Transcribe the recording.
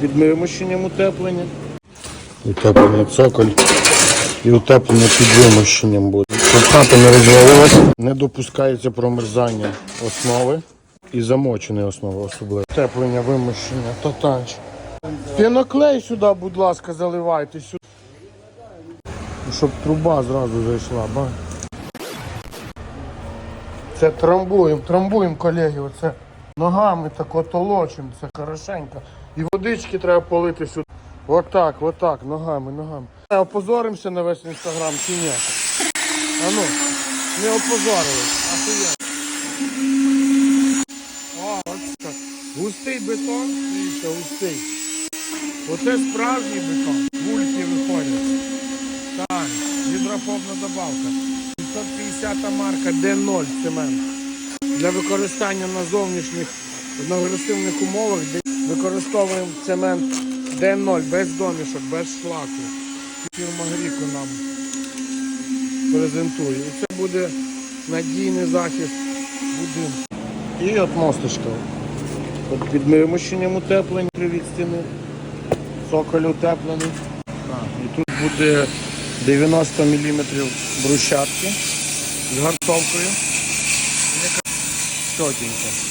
Під вимощенням утеплення. Утеплення цоколь і утеплення під вимощенням буде. Щоб хата не розвалилась, не допускається промерзання основи і замоченої основи особливо. Утеплення, вимощення, татанч. Піноклей сюди, будь ласка, заливайте сюди. Щоб труба зразу зайшла, ба. Це трамбуємо, трамбуємо, колеги, оце ногами так отолочимо, це хорошенько. І водички треба полити сюди. Отак, отак, ногами, ногами. Е, Опозоримося на весь інстаграм чи ні? А ну, не опозорились. Ахуєнно. О, так. Густий бетон, дивіться, густий. Оце справжній бетон. Бульки виходять. Так, гідрофобна добавка. 550 марка Д0 цемент. Для використання на зовнішніх на агресивних умовах де використовуємо цемент Д0 без домішок, без шлаку. Фірма Гріко нам презентує. І це буде надійний захист будинку. І от мосточка. От під вимощенням утеплень від стіни. Цоколь утеплений. І тут буде 90 мм брусчатки з гартовкою. Яка чотенька.